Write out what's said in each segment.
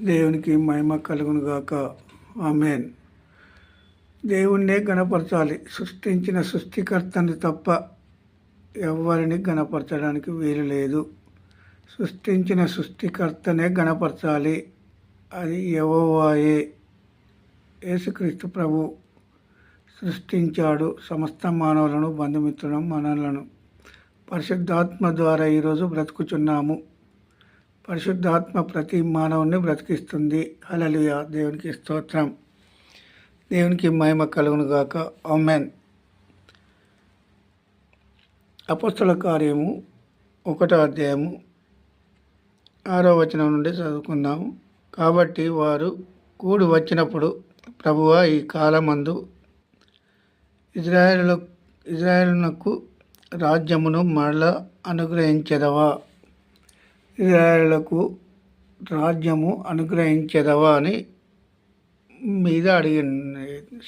దేవునికి మహిమ కలుగును గాక. ఆమెన్. దేవుణ్ణే గణపరచాలి సృష్టించిన సృష్టికర్తని తప్ప ఎవరిని గణపరచడానికి వీలు లేదు. సృష్టించిన సృష్టికర్తనే గణపరచాలి అది ఎవోవాయే యేసుక్రీస్తు ప్రభు సృష్టించాడు సమస్త మానవులను బంధుమిత్రులను మనలను. పరిశుద్ధాత్మ ద్వారా ఈరోజు బ్రతుకుచున్నాము. పరిశుద్ధాత్మ ప్రతి మానవుని బ్రతికిస్తుంది. హలలుయ దేవునికి స్తోత్రం. దేవునికి మహిమ కలుగును గాక. అపస్తుల కార్యము ఒకటో అధ్యాయము ఆరో వచనం నుండి చదువుకుందాము కాబట్టి వారు కూడు వచ్చినప్పుడు ప్రభువ ఈ కాలమందు ఇజ్రాయేల్ ఇజ్రాయేల్నకు రాజ్యమును మరలా అనుగ్రహించదవా? ఇజ్రాయేళ్ళకు రాజ్యము అనుగ్రహించదవా అని మీద అడిగి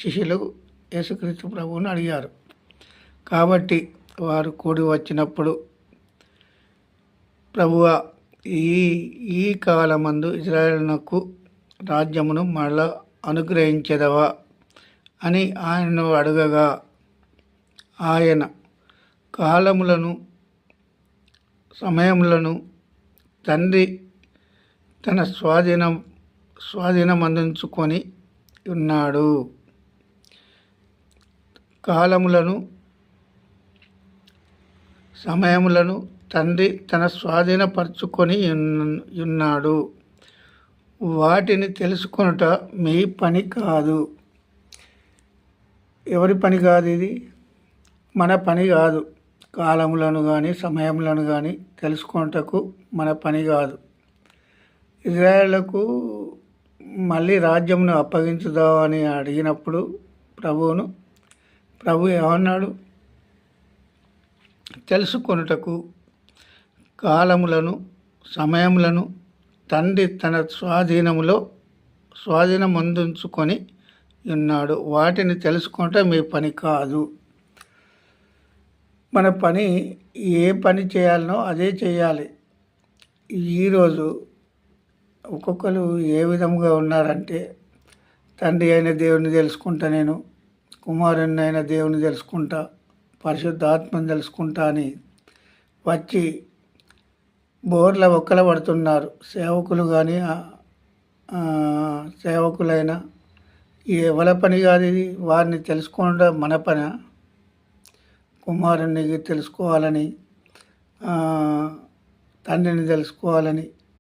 శిష్యులు యేసుక్రీస్తు ప్రభువుని అడిగారు. కాబట్టి వారు కూడి వచ్చినప్పుడు ప్రభువ ఈ ఈ కాలమందు ఇజ్రాయేలునకు రాజ్యమును మరల అనుగ్రహించదవా అని ఆయనను అడగగా ఆయన కాలములను సమయములను తండ్రి తన స్వాధీనం స్వాధీనం అందించుకొని ఉన్నాడు. కాలములను సమయములను తండ్రి తన స్వాధీనపరుచుకొని ఉన్నాడు. వాటిని తెలుసుకొనుట మీ పని కాదు. ఎవరి పని కాదు ఇది? మన పని కాదు. కాలములను కానీ సమయములను కానీ తెలుసుకొనుటకు మన పని కాదు. ఇజ్రాయేళ్ళకు మళ్ళీ రాజ్యమును అప్పగించుదామని అడిగినప్పుడు ప్రభువును ప్రభు ఏమన్నాడు? తెలుసుకొనుటకు కాలములను సమయములను తండ్రి తన స్వాధీనములో స్వాధీనం అందించుకొని ఉన్నాడు. వాటిని తెలుసుకుంటే మీ పని కాదు. మన పని ఏ పని చేయాలనో అదే చేయాలి. ఈరోజు ఒక్కొక్కరు ఏ విధముగా ఉన్నారంటే తండ్రి అయిన దేవుని తెలుసుకుంటా నేను కుమారుని అయిన దేవుని తెలుసుకుంటా పరిశుద్ధ ఆత్మని తెలుసుకుంటా అని వచ్చి బోర్ల ఒక్కల పడుతున్నారు. సేవకులు కానీ సేవకులైన ఎవరి పని కాదు ఇది. వారిని తెలుసుకోవడం మన పని? కుమారుని తెలుసుకోవాలని తండ్రిని తెలుసుకోవాలని